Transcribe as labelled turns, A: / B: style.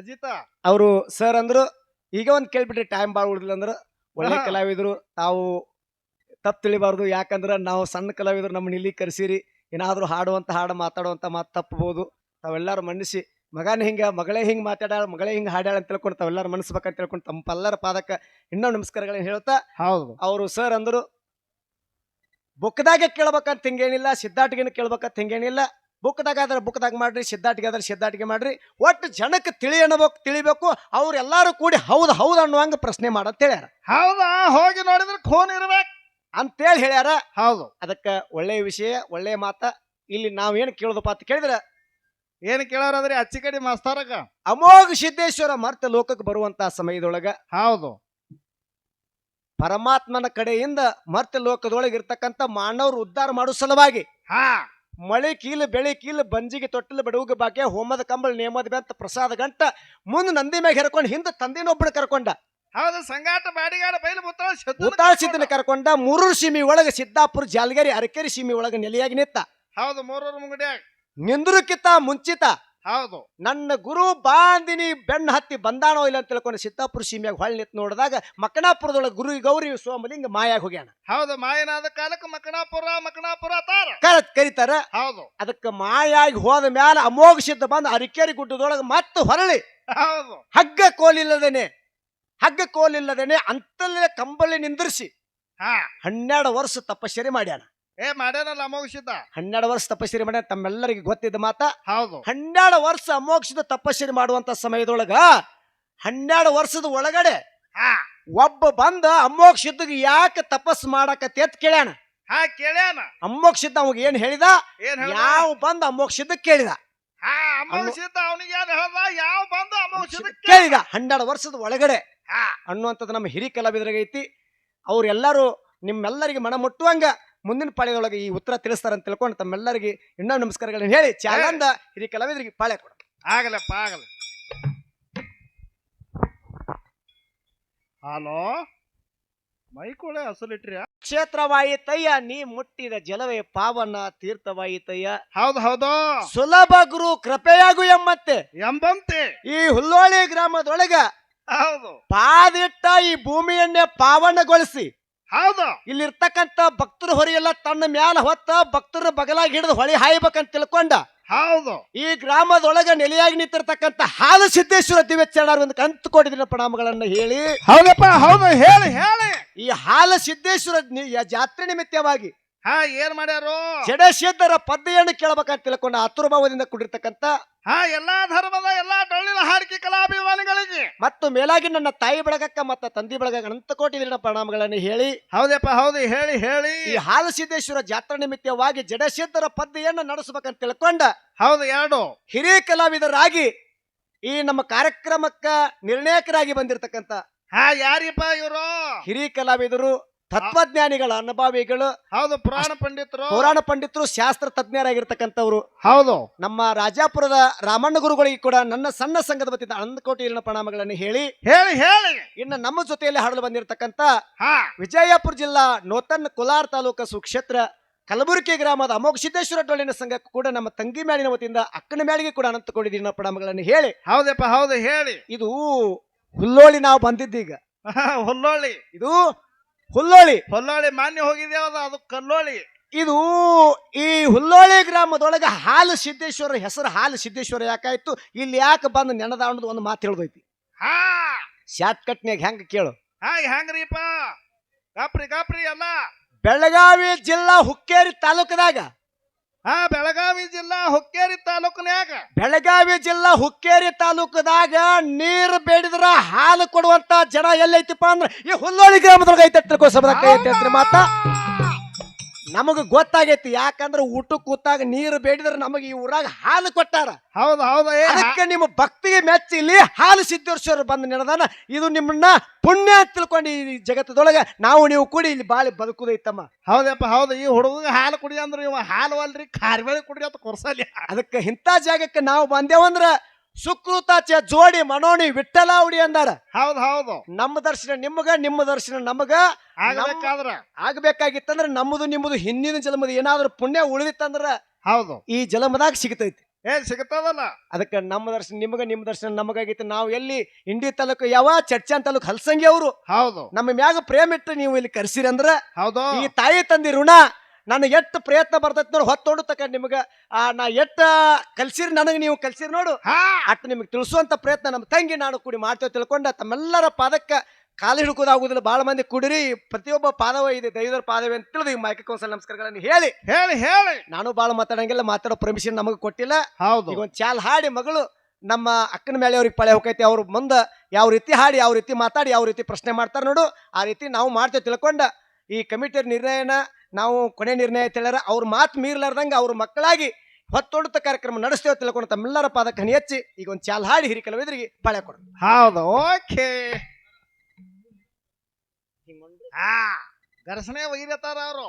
A: ಅಜಿತ
B: ಅವರು ಸರ್ ಅಂದ್ರು ಈಗ ಒಂದ್ ಕೇಳ್ಬಿಟ್ರಿ ಟೈಮ್ ಭಾಳ ಉಳಿದಿಲ್ಲ ಅಂದ್ರ ಒಳ್ಳೆ
A: ಹಾ.
B: ಕಲಾವಿದ್ರು ತಾವು ತಪ್ಪ ತಿಳಿಬಾರ್ದು ಯಾಕಂದ್ರ ನಾವು ಸಣ್ಣ ಕಲಾವಿದ್ರು ನಮ್ಮನ್ನ ಇಲ್ಲಿ ಕರೆಸಿರಿ ಏನಾದ್ರೂ ಹಾಡುವಂತ ಹಾಡು ಮಾತಾಡುವಂತ ಮಾತು ತಪ್ಪಬಹುದು ತಾವೆಲ್ಲರೂ ಮನ್ನಿಸಿ ಮಗನ ಹಿಂಗ ಮಗಳೇ ಹಿಂಗ್ ಮಾತಾಡ್ಯಾಳ ಮಗಳೇ ಹಿಂಗ್ ಹಾಡ್ಯಾಳ ಅಂತ ತಿಳ್ಕೊಂಡು ತಾವೆಲ್ಲರೂ ಮನಸ್ಬೇಕಂತ ತಿಳ್ಕೊಂಡು ತಮ್ಮ ಪಲ್ಲರ ಪಾದಕ್ಕೆ ಇನ್ನೂ ನಮಸ್ಕಾರಗಳನ್ನ ಹೇಳ್ತಾ
A: ಹೌದು
B: ಅವರು ಸರ್ ಅಂದ್ರು ಬುಕ್ದಾಗೆ ಕೇಳ್ಬೇಕಂತ ಹಿಂಗೇನಿಲ್ಲ ಸಿದ್ಧಾಟಿಗೆನ ಕೇಳ್ಬೇಕಂತ ಹಿಂಗೇನಿಲ್ಲ ಬುಕ್ದಾಗ ಆದ್ರೆ ಬುಕ್ದಾಗ ಮಾಡ್ರಿ ಸಿದ್ಧಾಟಿಗೆ ಆದ್ರೆ ಸಿದ್ಧಾಟಿಗೆ ಮಾಡ್ರಿ. ಒಟ್ಟು ಜನಕ್ಕೆ ತಿಳಿ ಅನ್ನಬೇಕು ತಿಳಿಬೇಕು ಅವ್ರೆಲ್ಲರೂ ಕೂಡಿ ಹೌದು ಹೌದು ಅನ್ನುವಂಗ ಪ್ರಶ್ನೆ ಮಾಡಂತ ಹೇಳ್ಯಾರ.
A: ಹೌದಾ? ಹೋಗಿ ನೋಡಿದ್ರೆ ಖೂನ್ ಇರ್ಬೇಕು.
B: ಅಂತೇಳಿ ಹೇಳ್ಯಾರ.
A: ಹೌದು.
B: ಅದಕ್ಕೆ ಒಳ್ಳೆಯ ವಿಷಯ ಒಳ್ಳೆಯ ಮಾತ. ಇಲ್ಲಿ ನಾವೇನು ಕೇಳೋದಪ್ಪ ಅಂತ ಕೇಳಿದ್ರೆ
A: ಏನು ಕೇಳೋರಾದ್ರೆ ಅಚ್ಚಿ ಕಡೆ ಮಾಸ್ತಾರಕ
B: ಅಮೋಘ ಸಿದ್ದೇಶ್ವರ ಮರ್ತ ಲೋಕಕ್ಕೆ ಬರುವಂತಹ ಸಮಯದೊಳಗ
A: ಹೌದು.
B: ಪರಮಾತ್ಮನ ಕಡೆಯಿಂದ ಮರ್ತ ಲೋಕದೊಳಗೆ ಇರ್ತಕ್ಕಂಥ ಮಾನವರು ಉದ್ಧಾರ ಮಾಡೋ ಸಲುವಾಗಿ
A: ಹಾ.
B: ಮಳೆ ಕೀಲು ಬೆಳೆ ಕೀಲು ಬಂಜಿಗೆ ತೊಟ್ಟಲು ಬಡವುಗ ಬಾಕೆ ಹೋಮದ ಕಂಬಳ ನೇಮದ ಬೆಂತ ಪ್ರಸಾದ ಗಂಟ ಮುಂದೆ ನಂದಿ ಮ್ಯಾಗ ಹೆರ್ಕೊಂಡು ಹಿಂದೆ ತಂದಿನೊಬ್ಬನ ಕರ್ಕೊಂಡ.
A: ಹೌದು ಸಂಗಾಟ ಬಾಡಿಗಾಡ ಬೈಲು ಮುತ್ತಾಳ
B: ಸಿದ್ದನ ಕರ್ಕೊಂಡ. ಮೂರೂರು ಸೀಮಿ ಒಳಗ ಸಿದ್ದಾಪುರ ಜಾಲಗೇರಿ ಅರಕೇರಿ ಸೀಮಿ ಒಳಗ ನೆಲೆಯಾಗಿ ನಿತ್ತ
A: ಹೌದು ಮೂರೂರು ಮುಂಗಡ್ಯಾಗ.
B: ನಿಂದ್ರಕ್ಕಿಂತ ಮುಂಚಿತ.
A: ಹೌದು.
B: ನನ್ನ ಗುರು ಬಾಂದಿನಿ ಬೆಣ್ಣ ಹತ್ತಿ ಬಂದಾನೋ ಇಲ್ಲ ಅಂತ ತಿಳ್ಕೊಂಡು ಸಿದ್ದಾಪುರ ಸೀಮೆಯಾಗ ಹೊಳ್ಳಿ ನಿಂತು ನೋಡಿದಾಗ ಮಕ್ಕಣಾಪುರದೊಳಗೆ ಗುರು ಗೌರಿ ಸೋಮಲಿಂಗ ಮಾಯಾಗ ಹೋಗ್ಯಾನ.
A: ಹೌದು ಮಾಯನಾದ ಕಾಲಕ್ಕೆ ಮಕಣಾಪುರ ಮಕಣಾಪುರ ತಾರ.
B: ಕರೆ ಕರೀತಾರ.
A: ಹೌದು.
B: ಅದಕ್ಕೆ ಮಾಯಾಗಿ ಹೋದ ಮೇಲೆ ಅಮೋಘ ಸಿದ್ಧ ಬಂದು ಅರಿಕೇರಿ ಗುಡ್ಡದೊಳಗೆ ಮತ್ತೆ ಹೊರಳಿ.
A: ಹೌದು.
B: ಹಗ್ಗ ಕೋಲಿಲ್ಲದೇನೆ ಹಗ್ಗ ಕೋಲಿಲ್ಲದೇನೆ ಅಂತಲ್ಲೇ ಕಂಬಳಿ ನಿಂದಿರಿಸಿ
A: ಹಾ.
B: ಹನ್ನೆರಡು ವರ್ಷ ತಪಶ್ಚರಿ ಮಾಡ್ಯಾನ.
A: ಏ ಮಾಡ್ಯಾನಲ್ಲ ಅಮೋಕ್ಷಿತ
B: ಹನ್ನೆರಡು ವರ್ಷ ತಪಸ್ಸಿರಿ ಮಾಡ್ಯಾನ ತಮ್ಮೆಲ್ಲರಿಗೆ ಗೊತ್ತಿದ್ದ ಮಾತ?
A: ಹೌದು.
B: ಹನ್ನೆರಡು ವರ್ಷ ಅಮೋಕ್ಷದ ತಪಸ್ಸಿರಿ ಮಾಡುವಂತ ಸಮಯದೊಳಗ ಹನ್ನೆರಡು ವರ್ಷದ ಒಳಗಡೆ
A: ಹಾ.
B: ಒಬ್ಬ ಬಂದ ಅಮೋಕ್ಷಿದ್ದಗೆ ಯಾಕೆ ತಪಸ್ ಮಾಡಕತ್ತೆ ಅಂತ ಕೇಳ್ಯಾನ.
A: ಹಾ ಕೇಳ್ಯಾನ.
B: ಅಮೋಕ್ಷಿದ್ದ ಅವಾಗ ಏನ್ ಹೇಳಿದ?
A: ಏನ್ ಹೇಳ್ದ?
B: ಯಾವ ಬಂದ ಅಮೋಕ್ಷದ ಕೇಳಿದ.
A: ಹಾ ಅಮೋಕ್ಷಿತ ಅವನಿಗೆ ಏನ್ ಹೇಳ್ದ? ಯಾವ ಬಂದು
B: ಕೇಳಿದ. ಹನ್ನೆರಡು ವರ್ಷದ ಒಳಗಡೆ
A: ಹಾ.
B: ಅನ್ನುವಂಥದ್ದು ನಮ್ಮ ಹಿರಿ ಕಲಾವಿದರಿಗೆ ಐತಿ ಅವ್ರೆಲ್ಲರೂ ನಿಮ್ಮೆಲ್ಲರಿಗೆ ಮನ ಮುಟ್ಟುವಂಗ ಮುಂದಿನ ಪಾಳ್ಯದೊಳಗೆ ಈ ಉತ್ತರ ತಿಳಿಸ್ತಾರ ಅಂತ ತಿಳ್ಕೊಂಡು ತಮ್ಮೆಲ್ಲರಿಗೆ ಇನ್ನೂ ನಮಸ್ಕಾರಗಳನ್ನು ಹೇಳಿ. ಚಾಲಂದ ಹಿರಿಯ ಕಲಾವಿದರಿಗೆ ಪಾಳೆ ಕೊಡ
A: ಆಗಲಪ್ಪ ಆಗಲ ಹಲೋ? ಮೈಕೋಳೆ ಅಸಲಿಟ್ರಿ
B: ಕ್ಷೇತ್ರವಾಯಿತಯ್ಯ ನೀ ಮುಟ್ಟಿದ ಜಲವೇ ಪಾವನ ತೀರ್ಥವಾಯಿತಯ್ಯ.
A: ಹೌದು ಹೌದು.
B: ಸುಲಭ ಗುರು ಕೃಪೆಯಾಗು ಎಂಬಂತೆ.
A: ಎಂಬಂತೆ.
B: ಈ ಹುಲ್ಲೋಳಿ ಗ್ರಾಮದೊಳಗ
A: ಹೌದು.
B: ಪಾದಿಟ್ಟ ಈ ಭೂಮಿಯನ್ನೇ ಪಾವನಗೊಳಿಸಿ.
A: ಹೌದು.
B: ಇಲ್ಲಿರ್ತಕ್ಕಂಥ ಭಕ್ತರು ಎಲ್ಲ ತನ್ನ ಮ್ಯಾಲ ಹೊತ್ತ ಭಕ್ತರ ಬಗಲಾಗಿ ಹಿಡಿದು ಹೊಳಿ ಹಾಯ್ಬೇಕಂತ ತಿಳ್ಕೊಂಡ.
A: ಹೌದು.
B: ಈ ಗ್ರಾಮದೊಳಗ ನೆಲೆಯಾಗಿ ನಿಂತಿರ್ತಕ್ಕಂಥ ಹಾಲು ಸಿದ್ದೇಶ್ವರ ದಿವ್ಯಚರಣ ಒಂದು ಕಂತು ಕೊಡಿದಿನ ಪ್ರಣಾಮಗಳನ್ನ ಹೇಳಿ.
A: ಹೌದಪ್ಪ ಹೌದು ಹೇಳಿ ಹೇಳಿ.
B: ಈ ಹಾಲು ಸಿದ್ದೇಶ್ವರ ನಿ- ಜಾತ್ರೆ ನಿಮಿತ್ತವಾಗಿ
A: ಹಾ ಏನ್ ಮಾಡ್ಯಾರು?
B: ಜಡಶೇಖರ ಪದ್ಯೆಯನ್ನು ಕೇಳಬೇಕಂತ ತಿಳ್ಕೊಂಡ ಅತುರ್ಭಾವದಿಂದ ಕೂಡಿರ್ತಕ್ಕಂಥ
A: ಹಾ ಎಲ್ಲಾ ಧರ್ಮದ ಎಲ್ಲಾ ಡೊಳ್ಳಿನ ಹಾಡಿಕೆ ಕಲಾಭಿಮಾನಿಗಳಿಗೆ
B: ಮತ್ತು ಮೇಲಾಗಿ ನನ್ನ ತಾಯಿ ಬಳಗಕ್ಕ ಮತ್ತು ತಂದಿ ಬೆಳಗ ಅನಂತ ಕೋಟಿ ದಿನ ಪ್ರಣಾಮಗಳನ್ನು ಹೇಳಿ
A: ಹೌದಪ್ಪ ಹೌದು ಹೇಳಿ ಹೇಳಿ.
B: ಈ ಹಾಲಸಿದ್ದೇಶ್ವರ ಜಾತ್ರಾ ನಿಮಿತ್ತವಾಗಿ ಜಡಶೇಖರ ಪದ್ಯೆಯನ್ನು ನಡೆಸಬೇಕಂತ ತಿಳ್ಕೊಂಡ
A: ಹೌದು ಎರಡು
B: ಹಿರಿಯ ಕಲಾವಿದರಾಗಿ ಈ ನಮ್ಮ ಕಾರ್ಯಕ್ರಮಕ್ಕ ನಿರ್ಣಾಯಕರಾಗಿ ಬಂದಿರತಕ್ಕಂತ
A: ಹಾ ಯಾರಿಪ್ಪ ಇವರು?
B: ಹಿರಿಯ ಕಲಾವಿದರು ತತ್ವಜ್ಞಾನಿಗಳ ಅನುಭವಿಗಳು
A: ಹೌದು ಪುರಾಣ ಪಂಡಿತರು.
B: ಪುರಾಣ ಪಂಡಿತರು ಶಾಸ್ತ್ರ ತಜ್ಞರಾಗಿರ್ತಕ್ಕಂಥವ್ರು.
A: ಹೌದು.
B: ನಮ್ಮ ರಾಜಾಪುರದ ರಾಮಣ್ಣ ಗುರುಗಳಿಗೆ ಕೂಡ ನನ್ನ ಸಣ್ಣ ಸಂಘದ ವತಿಯಿಂದ ಅನಂತ ಕೋಟಿ ಪ್ರಣಾಮಗಳನ್ನು ಹೇಳಿ
A: ಹೇಳಿ ಹೇಳಿ.
B: ಇನ್ನು ನಮ್ಮ ಜೊತೆಯಲ್ಲಿ ಹಾಡಲು ಬಂದಿರತಕ್ಕಂತ ವಿಜಯಪುರ ಜಿಲ್ಲಾ ನೂತನ್ ಕುಲಾರ್ ತಾಲೂಕು ಸುಕ್ಷೇತ್ರ ಕಲಬುರಗಿ ಗ್ರಾಮದ ಅಮೋಘ ಸಿದ್ದೇಶ್ವರ ಡೊಳ್ಳಿನ ಸಂಘಕ್ಕೂ ಕೂಡ ನಮ್ಮ ತಂಗಿ ಮ್ಯಾಳಿನ ವತಿಯಿಂದ ಅಕ್ಕನ ಮ್ಯಾಳಿಗೆ ಕೂಡ ಅನಂತ ಕೋಟಿ ಪ್ರಣಾಮಗಳನ್ನು ಹೇಳಿ.
A: ಹೌದಪ್ಪ ಹೌದು ಹೇಳಿ.
B: ಇದು ಹುಲ್ಲೋಳಿ ನಾವು ಬಂದಿದ್ದೀಗ.
A: ಹುಲ್ಲೋಳಿ.
B: ಇದು ಹುಲ್ಲೋಳಿ.
A: ಹುಲ್ಲೋಳಿ ಮಾನ್ಯ ಹೋಗಿದ್ಯಾ ಅದು? ಕಲ್ಲೋಳಿ.
B: ಇದು ಈ ಹುಲ್ಲೋಳಿ ಗ್ರಾಮದೊಳಗೆ ಹಾಲು ಸಿದ್ದೇಶ್ವರ ಹೆಸರು ಹಾಲು ಸಿದ್ದೇಶ್ವರ ಯಾಕಾಯ್ತು? ಇಲ್ಲಿ ಯಾಕೆ ಬಂದು ನೆನದ ಅನ್ನೋದು ಒಂದು ಮಾತು ಹೇಳ್ದೈತಿ.
A: ಹಾ.
B: ಶಾರ್ಟ್ ಕಟ್ನ್ಯಾಗ ಹೆಂಗ ಕೇಳು.
A: ಹಾಗೆ ಹೆಂಗ್ರಿಪ್ಪ ಕಾಪ್ರಿ ಕಾಪ್ರಿ ಅಲ್ಲ
B: ಬೆಳಗಾವಿ ಜಿಲ್ಲಾ ಹುಕ್ಕೇರಿ ತಾಲೂಕದಾಗ
A: ಹಾ ಬೆಳಗಾವಿ ಜಿಲ್ಲಾ ಹುಕ್ಕೇರಿ ತಾಲೂಕಿನ್ಯಾಗ
B: ಬೆಳಗಾವಿ ಜಿಲ್ಲಾ ಹುಕ್ಕೇರಿ ತಾಲೂಕದಾಗ ನೀರು ಬೇಡಿದ್ರ ಹಾಲು ಕೊಡುವಂತ ಜನ ಎಲ್ಲೈತಿಪ್ಪ ಅಂದ್ರೆ ಈ ಹುಲ್ಲೋಳಿ ಗ್ರಾಮದೊಳಗೆ ಐತೆ ತಿಳ್ಕೊಸಬದಕ್ಕೆ ಐತೆ ಮಾತ. ನಮಗ ಗೊತ್ತಾಗೈತಿ ಯಾಕಂದ್ರೆ ಊಟ ಕೂತಾಗ ನೀರು ಬೇಡಿದ್ರೆ ನಮಗೆ ಈ ಊರಾಗ ಹಾಲು ಕೊಟ್ಟಾರ.
A: ಹೌದು ಹೌದು ಏ
B: ಅದಕ್ಕೆ ನಿಮ್ಮ ಭಕ್ತಿಗೆ ಮೆಚ್ಚಿ ಇಲ್ಲಿ ಹಾಲು ಸಿದ್ದೇಶ್ವರ ಬಂದು ನೆನದಾನ ಇದು ನಿಮ್ಮನ್ನ ಪುಣ್ಯ ಅಂತ ತಿಳ್ಕೊಂಡು ಈ ಜಗತ್ತದೊಳಗೆ ನಾವು ನೀವು ಕೂಡಿ ಇಲ್ಲಿ ಬಾಳಿ ಬದುಕುದೈತಮ್ಮ.
A: ಹೌದಪ್ಪ ಹೌದು ಈ ಹುಡುಗ ಹಾಲು ಕುಡಿ ಅಂದ್ರೆ ಇವ ಹಾಲು ಅಲ್ರಿ ಖಾರ್ಬೇಳಿ ಕುಡಿ ಅಂತ ಕೊರ್ಸಲಿ
B: ಅದಕ್ಕೆ ಇಂಥ ಜಾಗಕ್ಕೆ ನಾವು ಬಂದೇವಂದ್ರ ಸುಕೃತಾಚ ಜೋಡಿ ಮನೋಣಿ ವಿಠಲಾವಡಿ ಅಂದಾರ.
A: ಹೌದು ಹೌದು.
B: ನಮ್ಮ ದರ್ಶನ ನಿಮ್ಗ ನಿಮ್ಮ ದರ್ಶನ ನಮಗ.
A: ಆಗ್ಬೇಕಾದ್ರ.
B: ಆಗ್ಬೇಕಾಗಿತ್ತಂದ್ರ ನಮ್ಮದು ನಿಮ್ಮದು ಹಿಂದಿನ ಜನ್ಮದ ಏನಾದ್ರೂ ಪುಣ್ಯ ಉಳಿದಿತ್ತಂದ್ರ
A: ಹೌದು.
B: ಈ ಜನ್ಮದಾಗ ಸಿಗತೈತಿ.
A: ಏ ಸಿಗತದಲ್ಲ.
B: ಅದಕ್ಕೆ ನಮ್ಮ ದರ್ಶನ ನಿಮ್ಗ ನಿಮ್ಮ ದರ್ಶನ ನಮಗಾಗಿತ್ತು. ನಾವು ಎಲ್ಲಿ ಇಂಡಿ ತಾಲೂಕು ಯಾವ ಚರ್ಚಾನ್ ತಾಲೂಕು ಹಲ್ಸಂಗಿ ಅವರು
A: ಹೌದು.
B: ನಮ್ಮ ಮ್ಯಾಗ ಪ್ರೇಮ ಇಟ್ಟು ನೀವು ಇಲ್ಲಿ ಕರ್ಸಿರಿ ಅಂದ್ರ
A: ಹೌದು.
B: ಈ ತಾಯಿ ತಂದಿ ಋಣ ನನಗೆ ಎಷ್ಟು ಪ್ರಯತ್ನ ಬರ್ತೈತಿ ನೋಡಿ ನೋಡು ತಕ ನಿಮಗೆ. ಆ ನಾ ಎಷ್ಟ ಕಲ್ಸಿರಿ ನನಗೆ ನೀವು ಕಲ್ಸಿರಿ ನೋಡು.
A: ಹಾ.
B: ಅಟ್ ನಿಮಗೆ ತಿಳಿಸುವಂತ ಪ್ರಯತ್ನ ನಮ್ಮ ತಂಗಿ ನಾನು ಕೂಡಿ ಮಾಡ್ತೇವೆ ತಿಳ್ಕೊಂಡ ತಮ್ಮೆಲ್ಲರ ಪಾದಕ್ಕೆ ಕಾಲು ಹಿಡ್ಕೋದಾಗುದಿಲ್ಲ ಭಾಳ ಮಂದಿ ಕುಡಿರಿ ಪ್ರತಿಯೊಬ್ಬ ಪಾದವ ಇದೆ ದೈವರ ಪಾದವೇ ಅಂತ ತಿಳಿದು ಈ ಮೈಕ ಕೌನ್ಸಲ್ ನಮಸ್ಕಾರಗಳನ್ನು ಹೇಳಿ.
A: ಹೇಳಿ ಹೇಳಿ.
B: ನಾನು ಭಾಳ ಮಾತಾಡಂಗಿಲ್ಲ ಮಾತಾಡೋ ಪರ್ಮಿಷನ್ ನಮಗೆ ಕೊಟ್ಟಿಲ್ಲ.
A: ಹೌದು.
B: ಈಗ ಒಂದು ಚಾಲ್ ಹಾಡಿ ಮಗಳು ನಮ್ಮ ಅಕ್ಕನ ಮೇಲೆ ಅವ್ರಿಗೆ ಪಳೆ ಹೋಗೈತಿ ಅವ್ರ ಮುಂದೆ ಯಾವ ರೀತಿ ಹಾಡಿ ಯಾವ ರೀತಿ ಮಾತಾಡಿ ಯಾವ ರೀತಿ ಪ್ರಶ್ನೆ ಮಾಡ್ತಾರೆ ನೋಡು. ಆ ರೀತಿ ನಾವು ಮಾಡ್ತೇವೆ ತಿಳ್ಕೊಂಡ. ಈ ಕಮಿಟಿ ನಿರ್ಣಯನ ನಾವು ಕೊನೆ ನಿರ್ಣಯ ತಿಳಿಯರ, ಅವ್ರ ಮಾತು ಮೀರ್ಲಾರ್ದಂಗೆ ಅವ್ರ ಮಕ್ಕಳಾಗಿ ಹೊತ್ತೊಡುತ್ತ ಕಾರ್ಯಕ್ರಮ ನಡೆಸ್ತೇವೆ ತಿಳ್ಕೊಂಡು ತಮ್ಮೆಲ್ಲರ ಪಾದಕ್ಕೆ ಹನಿ ಹಚ್ಚಿ ಈಗ ಒಂದು ಚಾಲ್ ಹಾಡಿ ಹಿರಿಕಲವಿದ್ರಿಗೆ ಪಳೆ ಕೊಡು
A: ಹೌದು, ಓಕೆ. ಹಾ ಘರ್ಷಣೆ ಒಯ್ಯತಾರ ಅವರು.